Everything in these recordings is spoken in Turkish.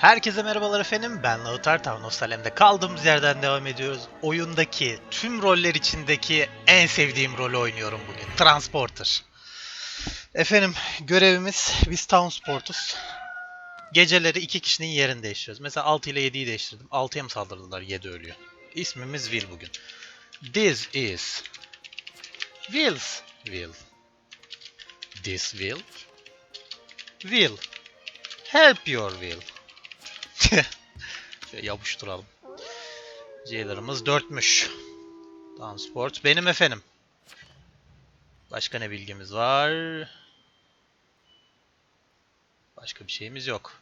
Herkese merhabalar efendim. Ben Lautar Town of kaldığımız yerden devam ediyoruz. Oyundaki tüm roller içindeki en sevdiğim rolü oynuyorum bugün. Transporter. Efendim görevimiz biz Town Sport'uz. Geceleri iki kişinin yerini değiştiriyoruz. Mesela 6 ile 7'yi değiştirdim. 6'ya mı saldırdılar 7 ölüyor. İsmimiz Will bugün. This is Will's Will. This will will help your will. Şöyle yapıştıralım. C'larımız 4'müş. Transport benim efendim. Başka ne bilgimiz var? Başka bir şeyimiz yok.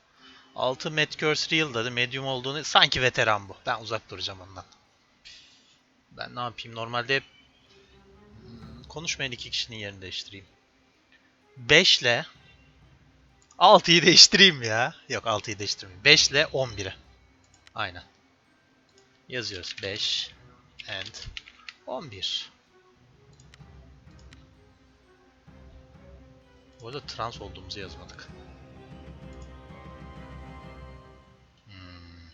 6 Medcurse Real dedi. Medium olduğunu sanki veteran bu. Ben uzak duracağım ondan. Ben ne yapayım? Normalde hep konuşmayan iki kişinin yerini değiştireyim. 5 ile 6'yı değiştireyim ya. Yok 6'yı değiştirmeyeyim. 5 ile 11'i. Aynen. Yazıyoruz. 5 and 11. Bu arada trans olduğumuzu yazmadık. Hmm.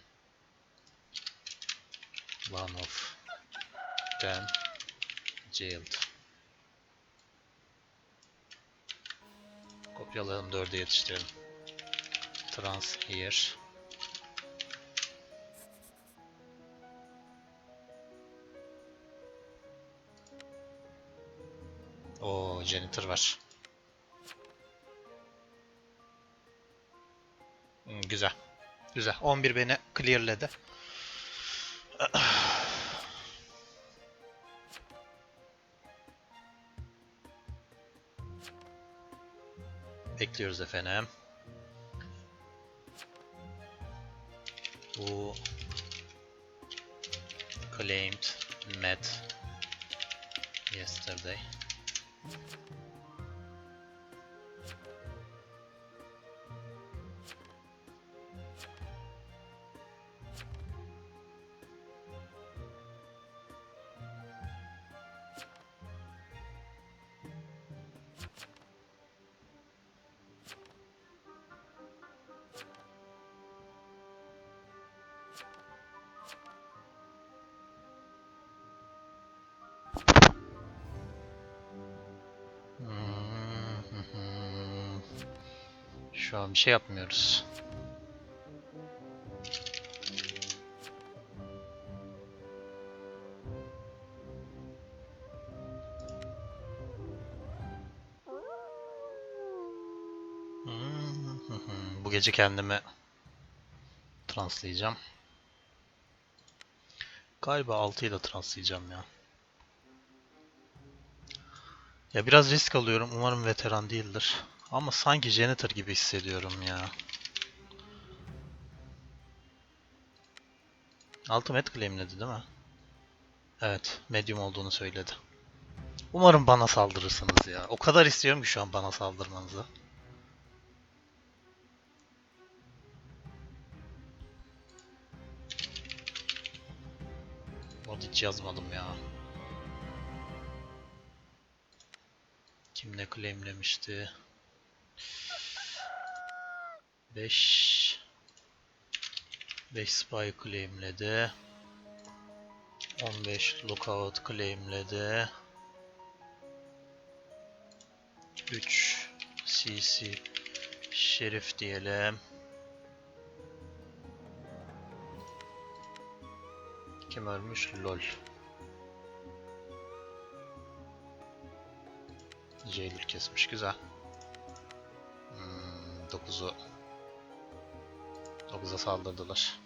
One of them jailed. Kopyalayalım 4'e yetiştirelim. Trans here. O janitor var. Hmm, güzel. Güzel. 11 beni clearledi. Bekliyoruz efendim. Bu claimed met yesterday. Şu an bir şey yapmıyoruz. Hmm. Bu gece kendimi translayacağım. Galiba 6 ile translayacağım ya. Ya biraz risk alıyorum. Umarım veteran değildir. Ama sanki janitor gibi hissediyorum ya. Med claimledi değil mi? Evet, medium olduğunu söyledi. Umarım bana saldırırsınız ya. O kadar istiyorum ki şu an bana saldırmanızı. Mod hiç yazmadım ya. Kim ne claimlemişti? 5 5 spy claimledi. 15 lookout claimledi. 3 CC şerif diyelim. Kim ölmüş? LOL. Jailer kesmiş. Güzel. Hmm, 9'u 9'a saldırdılar.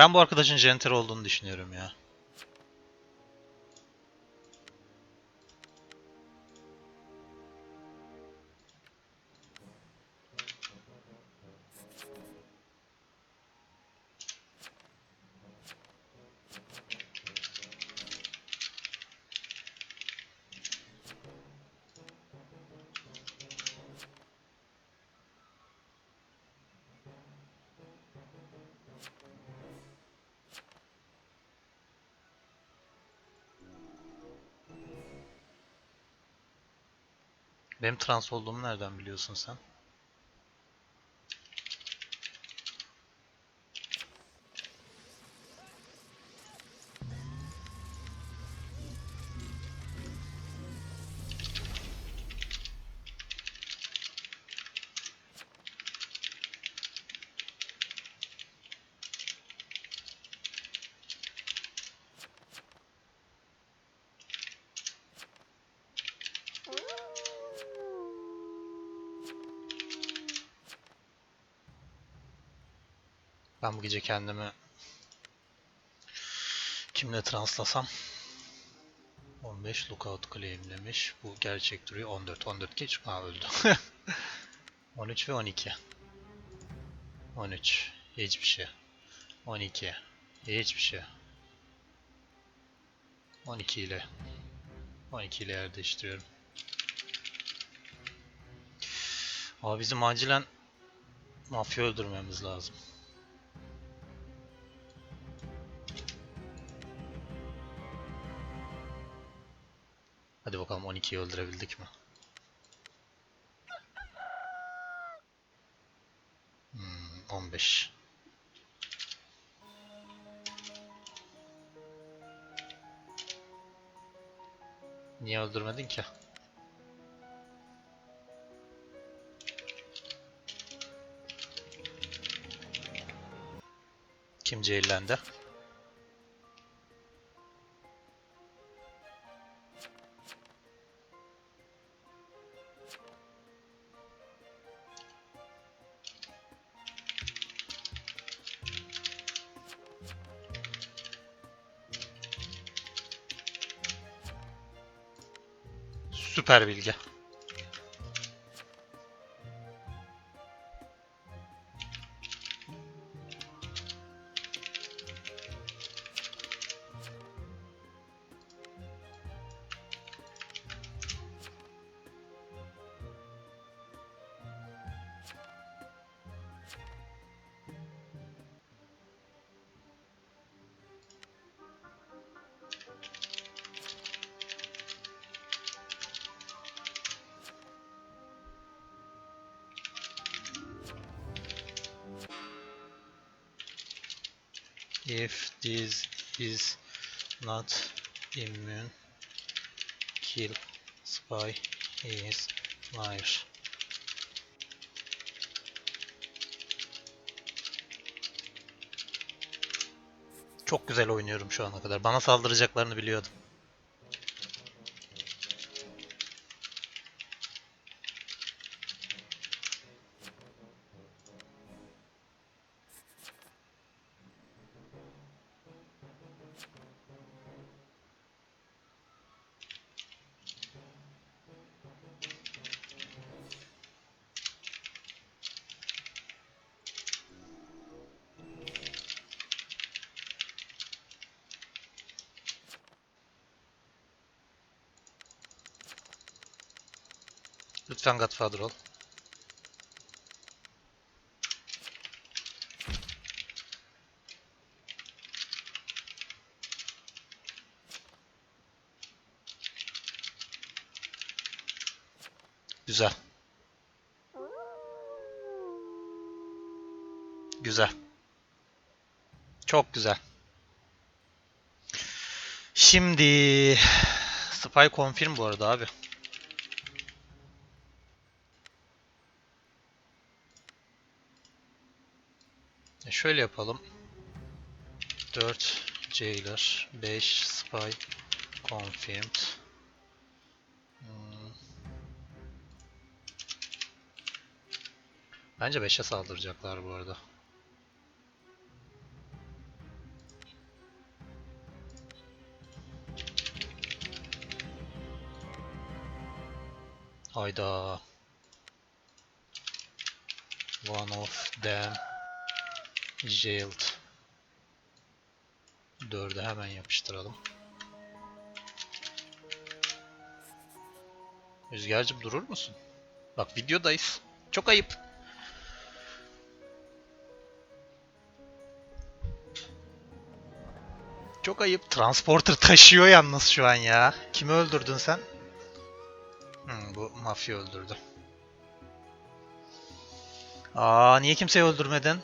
Ben bu arkadaşın jenter olduğunu düşünüyorum ya. Benim trans olduğumu nereden biliyorsun sen? Ben bu gece kendimi kimle translasam 15 lookout claimlemiş. Bu gerçek duruyor. 14. 14 geç. Aa öldü. 13 ve 12. 13. Hiçbir şey. 12. Hiçbir şey. 12 ile 12 ile yer değiştiriyorum. Abi bizim acilen mafya öldürmemiz lazım. Hadi bakalım 12'yi öldürebildik mi? Hmm, 15. Niye öldürmedin ki? Kim cehillendi? Süper bilgi. If this is not immune, kill spy is liar. Çok güzel oynuyorum şu ana kadar. Bana saldıracaklarını biliyordum. Lütfen Godfather ol. Güzel. Güzel. Çok güzel. Şimdi Spy confirm bu arada abi. şöyle yapalım. 4 jailer, 5 spy confirmed. Hmm. Bence 5'e saldıracaklar bu arada. Hayda. One of them jailed. Dördü hemen yapıştıralım. Rüzgarcığım durur musun? Bak videodayız. Çok ayıp. Çok ayıp. Transporter taşıyor yalnız şu an ya. Kimi öldürdün sen? Hmm, bu mafya öldürdü. Aa niye kimseyi öldürmedin?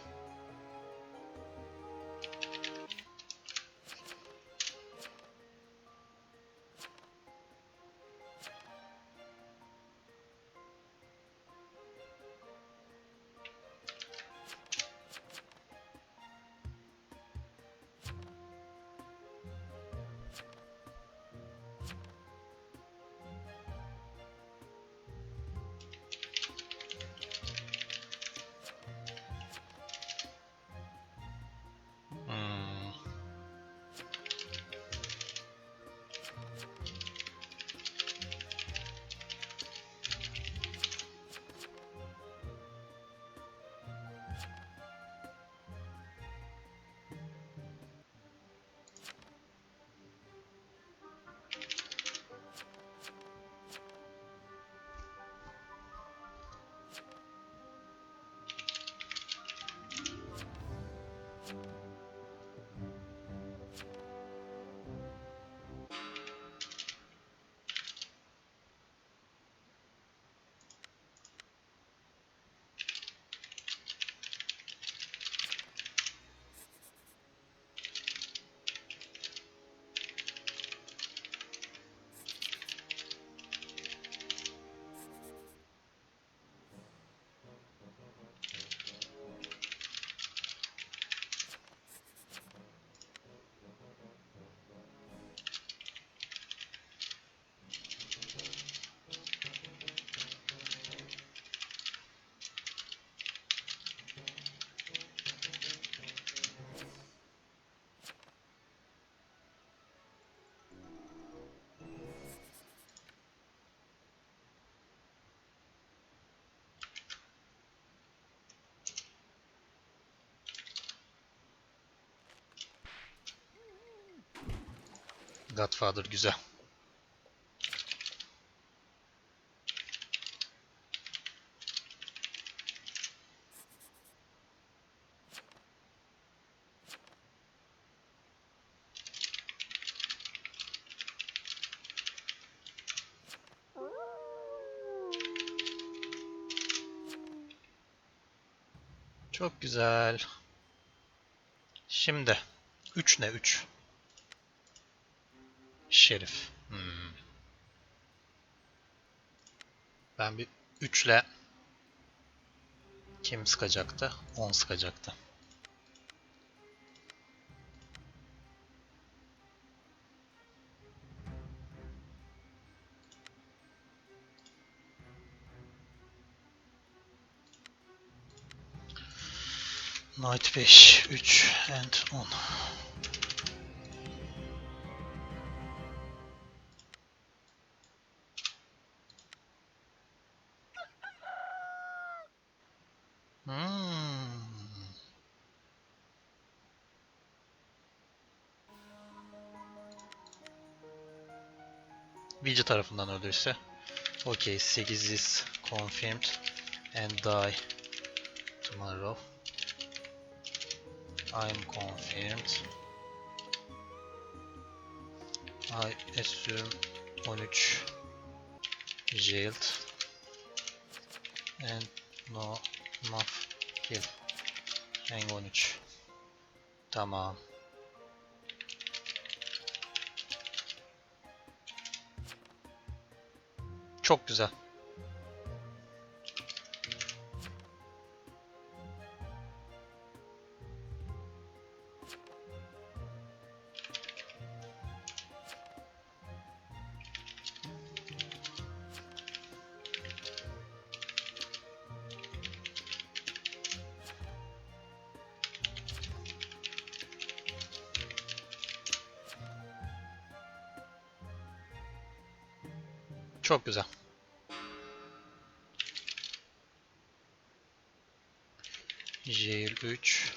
Godfather güzel. Çok güzel. Şimdi 3 ne 3? Şerif. Hmm. Ben bir 3 ile kim sıkacaktı? 10 sıkacaktı. Knight 5, 3 and 10. Vici tarafından öldürse. Okay, 8 is confirmed and die tomorrow. I'm confirmed. I assume 13 jailed and no Maf kill. Hang 13. Tamam. Çok güzel. Jail 3.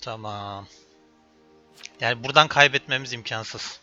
Tamam. Yani buradan kaybetmemiz imkansız.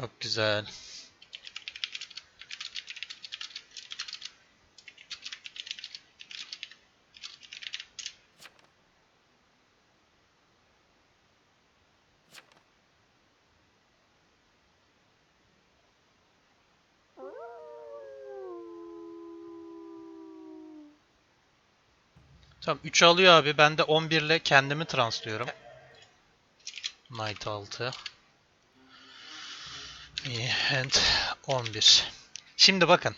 Çok güzel. Tamam 3 alıyor abi. Ben de 11 ile kendimi translıyorum. Knight 6. And 11. Şimdi bakın.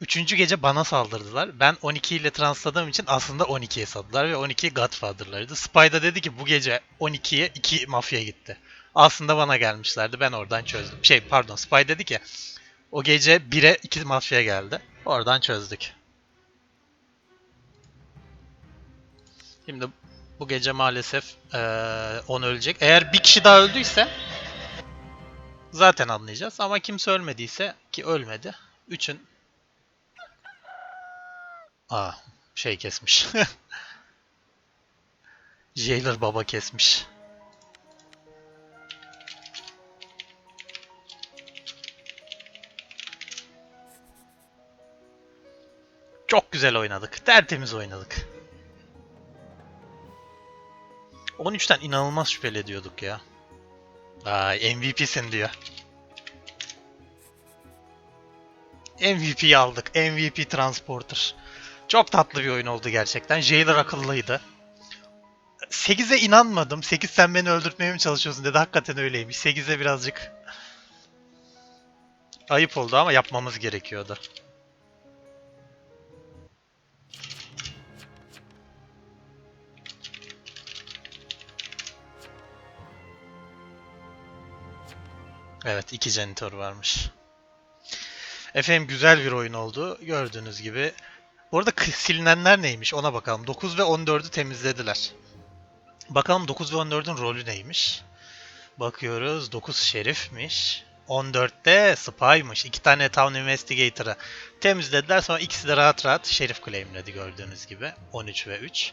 Üçüncü gece bana saldırdılar. Ben 12 ile transladığım için aslında 12'ye sadılar ve 12 Godfather'larıydı. Spy da dedi ki bu gece 12'ye 2 mafya gitti. Aslında bana gelmişlerdi. Ben oradan çözdüm. Şey pardon Spy dedi ki o gece 1'e 2 mafya geldi. Oradan çözdük. Şimdi bu gece maalesef eee 10 ölecek. Eğer bir kişi daha öldüyse zaten anlayacağız. Ama kimse ölmediyse ki ölmedi. 3'ün Aa şey kesmiş. Jailer baba kesmiş. Çok güzel oynadık. Tertemiz oynadık. 13'ten inanılmaz şüpheli ediyorduk ya. Ay MVP'sin diyor. MVP'yi aldık. MVP Transporter. Çok tatlı bir oyun oldu gerçekten. Jailer akıllıydı. 8'e inanmadım. 8 sen beni öldürtmeye mi çalışıyorsun dedi. Hakikaten öyleymiş. 8'e birazcık ayıp oldu ama yapmamız gerekiyordu. Evet iki janitor varmış. Efendim güzel bir oyun oldu. Gördüğünüz gibi. Bu arada silinenler neymiş ona bakalım. 9 ve 14'ü temizlediler. Bakalım 9 ve 14'ün rolü neymiş? Bakıyoruz 9 şerifmiş. 14'te spy'mış. İki tane Town Investigator'ı temizlediler. Sonra ikisi de rahat rahat şerif claimledi gördüğünüz gibi. 13 ve 3.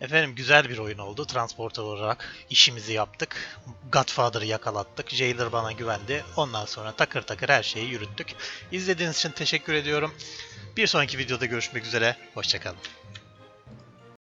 Efendim güzel bir oyun oldu. Transporter olarak işimizi yaptık. Godfather'ı yakalattık. Jailer bana güvendi. Ondan sonra takır takır her şeyi yürüttük. İzlediğiniz için teşekkür ediyorum. Bir sonraki videoda görüşmek üzere. Hoşçakalın.